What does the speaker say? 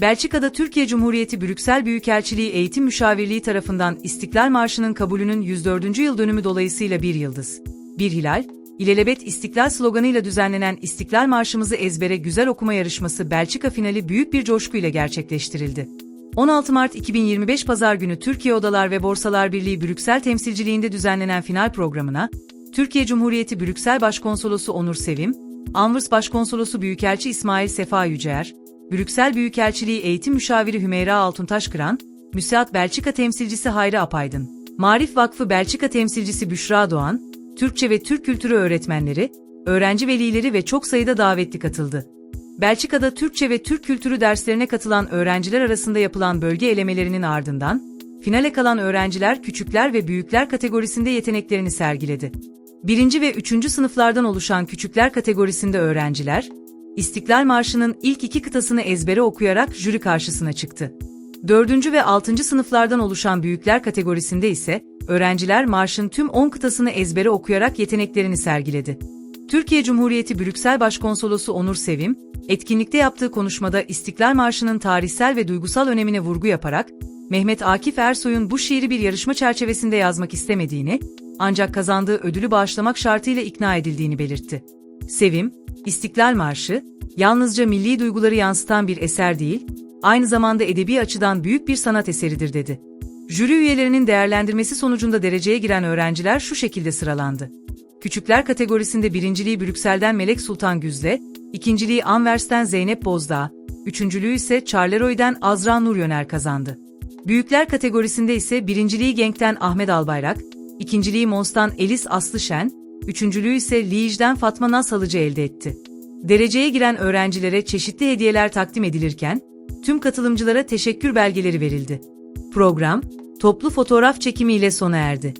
Belçika'da Türkiye Cumhuriyeti Brüksel Büyükelçiliği Eğitim Müşavirliği tarafından İstiklal Marşı'nın kabulünün 104. yıl dönümü dolayısıyla bir yıldız, bir hilal, İlelebet İstiklal sloganıyla düzenlenen İstiklal Marşımızı ezbere güzel okuma yarışması Belçika finali büyük bir coşkuyla gerçekleştirildi. 16 Mart 2025 Pazar günü Türkiye Odalar ve Borsalar Birliği Brüksel temsilciliğinde düzenlenen final programına, Türkiye Cumhuriyeti Brüksel Başkonsolosu Onur Sevim, Anvers Başkonsolosu Büyükelçi İsmail Sefa Yücer, Brüksel Büyükelçiliği Eğitim Müşaviri Hümeyra Altuntaş Kıran, Müsiat Belçika Temsilcisi Hayri Apaydın, Marif Vakfı Belçika Temsilcisi Büşra Doğan, Türkçe ve Türk Kültürü öğretmenleri, öğrenci velileri ve çok sayıda davetli katıldı. Belçika'da Türkçe ve Türk kültürü derslerine katılan öğrenciler arasında yapılan bölge elemelerinin ardından, finale kalan öğrenciler küçükler ve büyükler kategorisinde yeteneklerini sergiledi. Birinci ve üçüncü sınıflardan oluşan küçükler kategorisinde öğrenciler, İstiklal Marşı'nın ilk iki kıtasını ezbere okuyarak jüri karşısına çıktı. Dördüncü ve altıncı sınıflardan oluşan büyükler kategorisinde ise, öğrenciler marşın tüm 10 kıtasını ezbere okuyarak yeteneklerini sergiledi. Türkiye Cumhuriyeti Brüksel Başkonsolosu Onur Sevim, etkinlikte yaptığı konuşmada İstiklal Marşı'nın tarihsel ve duygusal önemine vurgu yaparak, Mehmet Akif Ersoy'un bu şiiri bir yarışma çerçevesinde yazmak istemediğini, ancak kazandığı ödülü bağışlamak şartıyla ikna edildiğini belirtti. Sevim, İstiklal Marşı, yalnızca milli duyguları yansıtan bir eser değil, aynı zamanda edebi açıdan büyük bir sanat eseridir dedi. Jüri üyelerinin değerlendirmesi sonucunda dereceye giren öğrenciler şu şekilde sıralandı. Küçükler kategorisinde birinciliği Brüksel'den Melek Sultan Güzle, ikinciliği Anvers'ten Zeynep Bozdağ, üçüncülüğü ise Charleroi''den Azra Nur Yöner kazandı. Büyükler kategorisinde ise birinciliği Genk'ten Ahmet Albayrak, ikinciliği Mons'tan Elis Aslışen, üçüncülüğü ise Liège'den Fatma Naz Halıcı elde etti. Dereceye giren öğrencilere çeşitli hediyeler takdim edilirken, tüm katılımcılara teşekkür belgeleri verildi. Program, toplu fotoğraf çekimiyle sona erdi.